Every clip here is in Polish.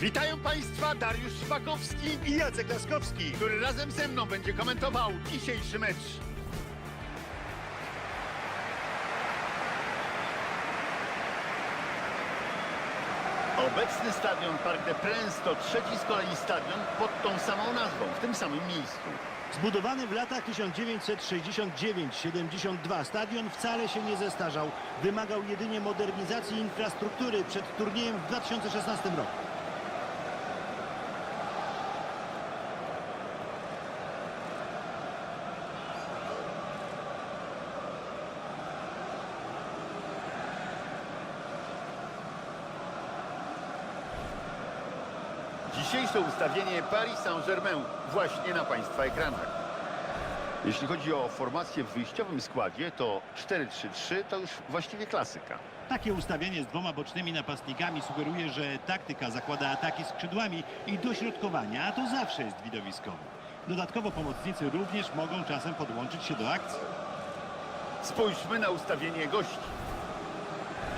Witają Państwa Dariusz Szpakowski, i Jacek Laskowski. który razem ze mną będzie komentował dzisiejszy mecz. Obecny stadion Parc des Princes to trzeci z kolei stadion pod tą samą nazwą, w tym samym miejscu. Zbudowany w latach 1969-72 stadion wcale się nie zestarzał. Wymagał jedynie modernizacji infrastruktury przed turniejem w 2016 roku. Dzisiejsze ustawienie Paris Saint-Germain właśnie na Państwa ekranach. Jeśli chodzi o formację w wyjściowym składzie, to 4-3-3 to już właściwie klasyka. Takie ustawienie z dwoma bocznymi napastnikami sugeruje, że taktyka zakłada ataki skrzydłami i dośrodkowania, a to zawsze jest widowiskowe. Dodatkowo pomocnicy również mogą czasem podłączyć się do akcji. Spójrzmy na ustawienie gości.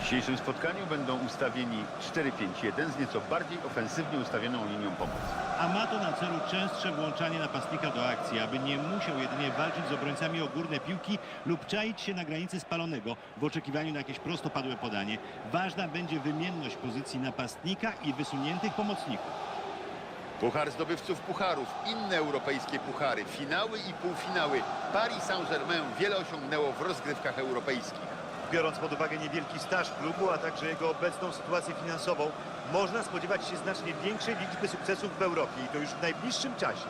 W dzisiejszym spotkaniu będą ustawieni 4-5-1 z nieco bardziej ofensywnie ustawioną linią pomocy. A ma to na celu częstsze włączanie napastnika do akcji, aby nie musiał jedynie walczyć z obrońcami o górne piłki lub czaić się na granicy spalonego w oczekiwaniu na jakieś prostopadłe podanie. Ważna będzie wymienność pozycji napastnika i wysuniętych pomocników. Puchar zdobywców pucharów, inne europejskie puchary, finały i półfinały. Paris Saint-Germain wiele osiągnęło w rozgrywkach europejskich. Biorąc pod uwagę niewielki staż klubu, a także jego obecną sytuację finansową, można spodziewać się znacznie większej liczby sukcesów w Europie i to już w najbliższym czasie.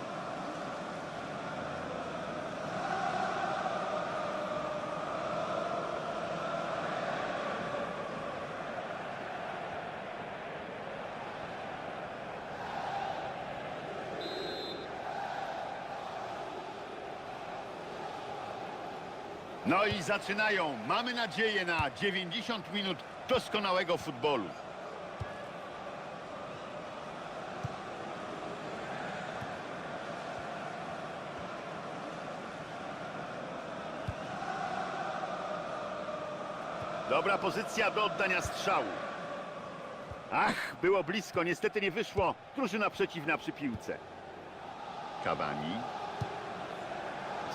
No i zaczynają. Mamy nadzieję na 90 minut doskonałego futbolu. Dobra pozycja do oddania strzału. Ach, było blisko, niestety nie wyszło. Drużyna przeciwna przy piłce. Cavani.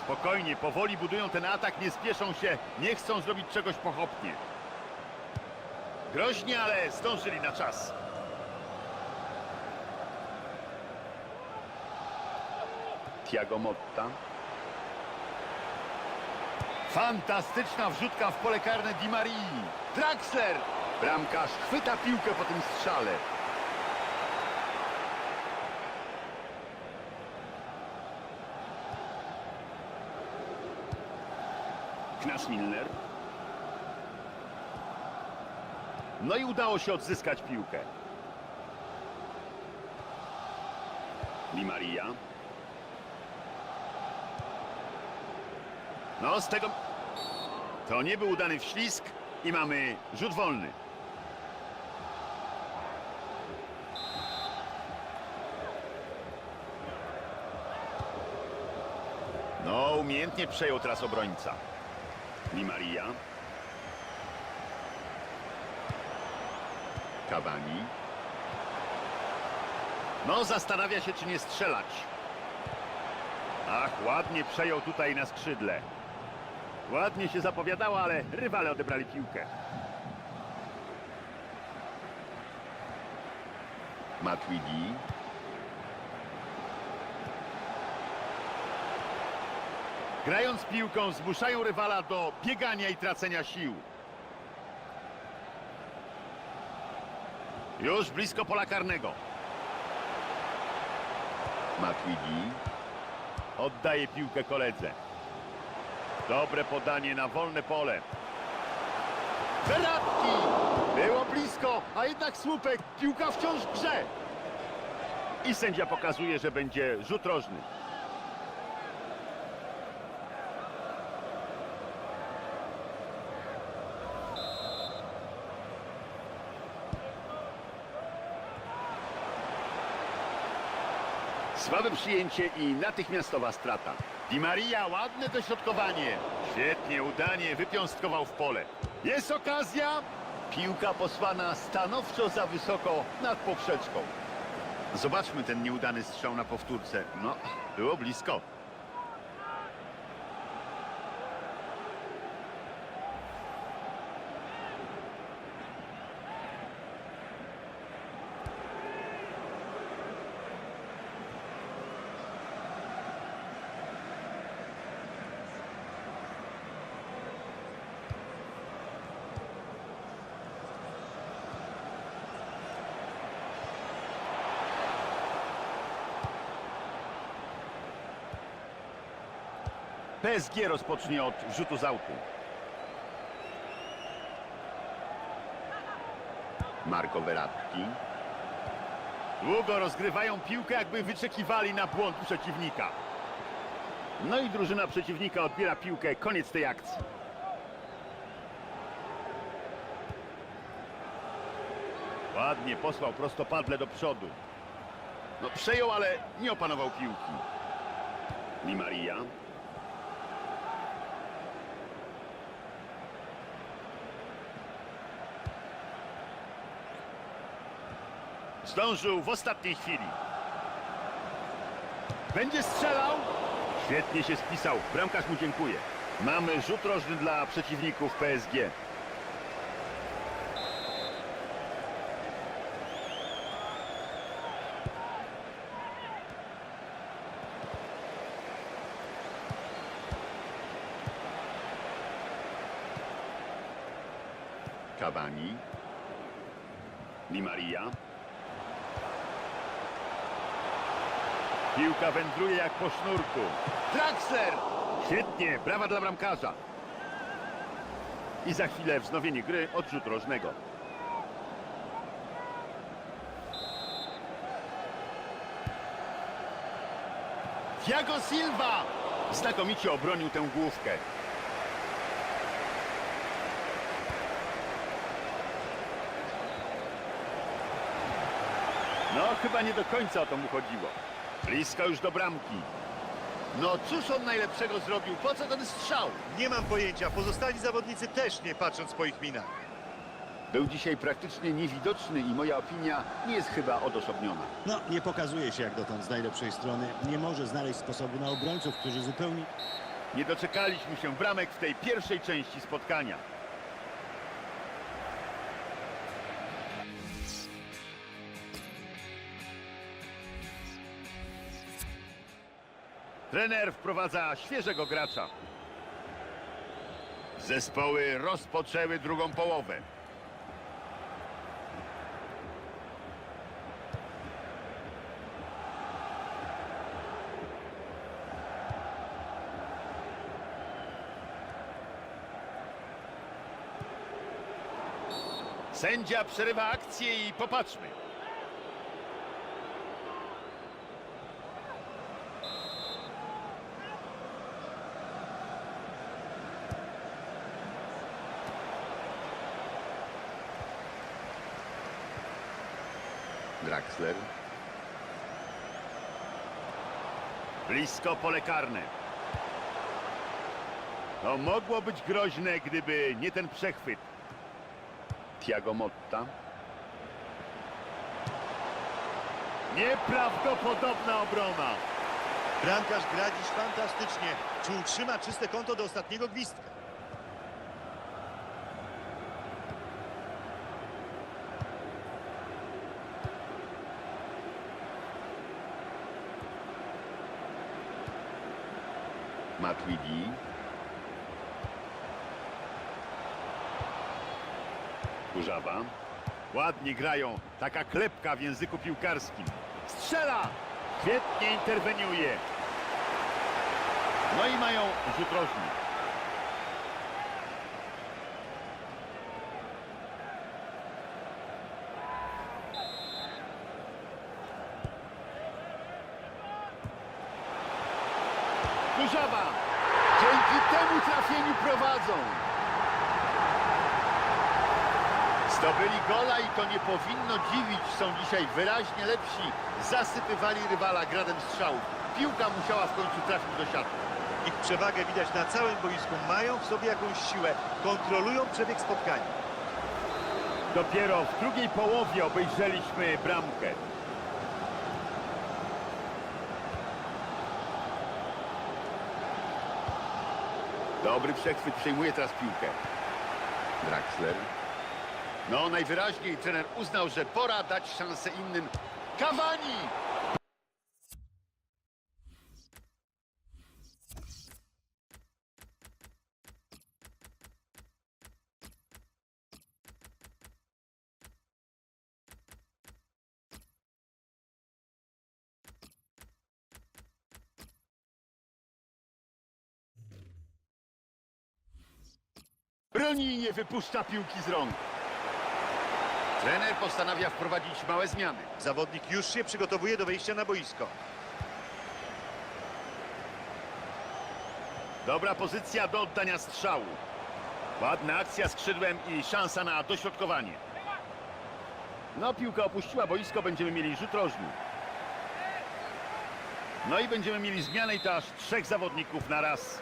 Spokojnie, powoli budują ten atak, nie spieszą się, nie chcą zrobić czegoś pochopnie. Groźnie, ale zdążyli na czas. Tiago Motta. Fantastyczna wrzutka w pole karne Di Marii. Draxler! Bramkarz chwyta piłkę po tym strzale. Knasz Milner. No i udało się odzyskać piłkę. Di Maria. No z tego... To nie był udany wślizg i mamy rzut wolny. No, umiejętnie przejął teraz obrońca. Di Maria. Cavani. No, zastanawia się, czy nie strzelać. Ach, ładnie przejął tutaj na skrzydle. Ładnie się zapowiadało, ale rywale odebrali piłkę. Matuidi. Grając piłką zmuszają rywala do biegania i tracenia sił. Już blisko pola karnego. Matuidi. Oddaje piłkę koledze. Dobre podanie na wolne pole. Verratti! Było blisko, a jednak słupek. Piłka wciąż grze. I sędzia pokazuje, że będzie rzut rożny. Słabe przyjęcie i natychmiastowa strata. Di Maria, ładne dośrodkowanie. Świetnie, udanie, wypiąstkował w pole. Jest okazja. Piłka posłana stanowczo za wysoko nad poprzeczką. Zobaczmy ten nieudany strzał na powtórce. No, było blisko. PSG rozpocznie od rzutu z autu. Marco Verratti. Długo rozgrywają piłkę, jakby wyczekiwali na błąd przeciwnika. No i drużyna przeciwnika odbiera piłkę. Koniec tej akcji. Ładnie posłał prostopadle do przodu. No przejął, ale nie opanował piłki. Di Maria. Zdążył w ostatniej chwili. Będzie strzelał. Świetnie się spisał. Bramkarz mu dziękuję. Mamy rzut rożny dla przeciwników PSG. Cavani. Di Maria. Piłka wędruje jak po sznurku. Draxler! Świetnie, brawa dla bramkarza. I za chwilę wznowienie gry, odrzut rożnego. Thiago Silva! Znakomicie obronił tę główkę. No, chyba nie do końca o to mu chodziło. Blisko już do bramki. No cóż on najlepszego zrobił? Po co ten strzał? Nie mam pojęcia, pozostali zawodnicy też nie patrząc po ich minach. Był dzisiaj praktycznie niewidoczny i moja opinia nie jest chyba odosobniona. No, nie pokazuje się jak dotąd z najlepszej strony. Nie może znaleźć sposobu na obrońców, którzy zupełnie... Nie doczekaliśmy się bramek w tej pierwszej części spotkania. Trener wprowadza świeżego gracza. Zespoły rozpoczęły drugą połowę. Sędzia przerywa akcję i popatrzmy. Draxler. Blisko pole karne. To mogło być groźne, gdyby nie ten przechwyt. Tiago Motta. Nieprawdopodobna obrona. Bramkarz gra dziś fantastycznie. Czy utrzyma czyste konto do ostatniego gwizdka? Matuidi. Kurzawa. Ładnie grają. Taka klepka w języku piłkarskim. Strzela! Świetnie interweniuje. No i mają rzut rożny. Zdobyli gola i to nie powinno dziwić. Są dzisiaj wyraźnie lepsi. Zasypywali rywala gradem strzałów. Piłka musiała w końcu trafić do siatki. Ich przewagę widać na całym boisku. Mają w sobie jakąś siłę. Kontrolują przebieg spotkania. Dopiero w drugiej połowie obejrzeliśmy bramkę. Dobry przechwyt, przejmuje teraz piłkę. Draxler no, najwyraźniej trener uznał, że pora dać szansę innym. Cavani! Broni nie wypuszcza piłki z rąk. Trener postanawia wprowadzić małe zmiany. Zawodnik już się przygotowuje do wejścia na boisko. Dobra pozycja do oddania strzału. Ładna akcja skrzydłem i szansa na dośrodkowanie. No, piłka opuściła boisko, będziemy mieli rzut rożny. No i będziemy mieli zmianę i to aż trzech zawodników na raz.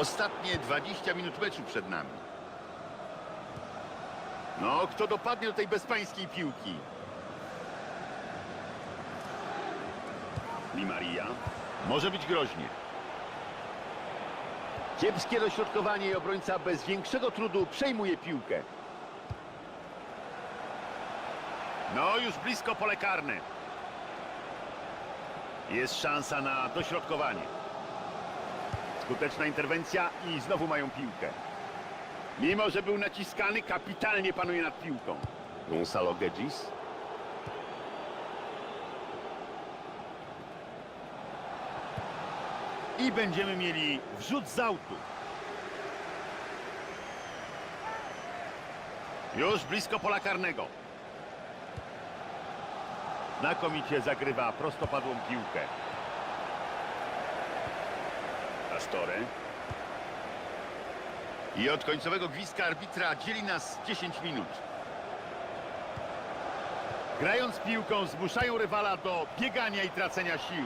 Ostatnie 20 minut meczu przed nami. No, kto dopadnie do tej bezpańskiej piłki? Di Maria. Może być groźnie. Kiepskie dośrodkowanie i obrońca bez większego trudu przejmuje piłkę. No, już blisko pole karne. Jest szansa na dośrodkowanie. Skuteczna interwencja i znowu mają piłkę. Mimo, że był naciskany, kapitalnie panuje nad piłką. Gonzalo Gedgis. I będziemy mieli wrzut z autu. Już blisko pola karnego. Znakomicie zagrywa prostopadłą piłkę. I od końcowego gwizdka arbitra dzieli nas 10 minut. Grając piłką zmuszają rywala do biegania i tracenia sił.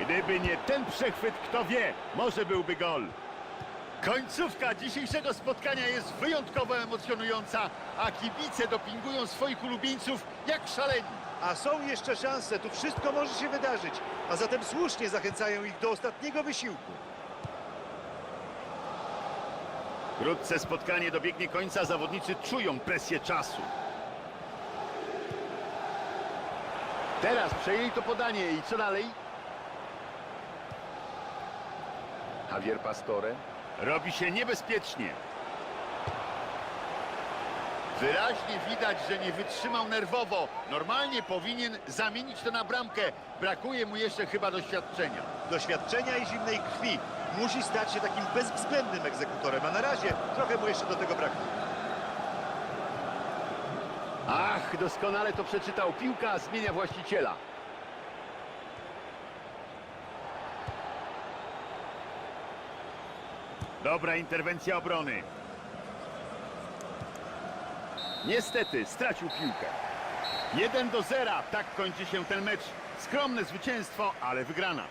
Gdyby nie ten przechwyt, kto wie, może byłby gol. Końcówka dzisiejszego spotkania jest wyjątkowo emocjonująca, a kibice dopingują swoich ulubieńców jak szaleni. A są jeszcze szanse, tu wszystko może się wydarzyć. A zatem słusznie zachęcają ich do ostatniego wysiłku. Wkrótce spotkanie dobiegnie końca, zawodnicy czują presję czasu. Teraz przejęli to podanie i co dalej? Javier Pastore. Robi się niebezpiecznie. Wyraźnie widać, że nie wytrzymał nerwowo. Normalnie powinien zamienić to na bramkę. Brakuje mu jeszcze chyba doświadczenia. Doświadczenia i zimnej krwi. Musi stać się takim bezwzględnym egzekutorem, a na razie trochę mu jeszcze do tego brakuje. Ach, doskonale to przeczytał. Piłka zmienia właściciela. Dobra interwencja obrony. Niestety stracił piłkę. 1 do 0. Tak kończy się ten mecz. Skromne zwycięstwo, ale wygrana.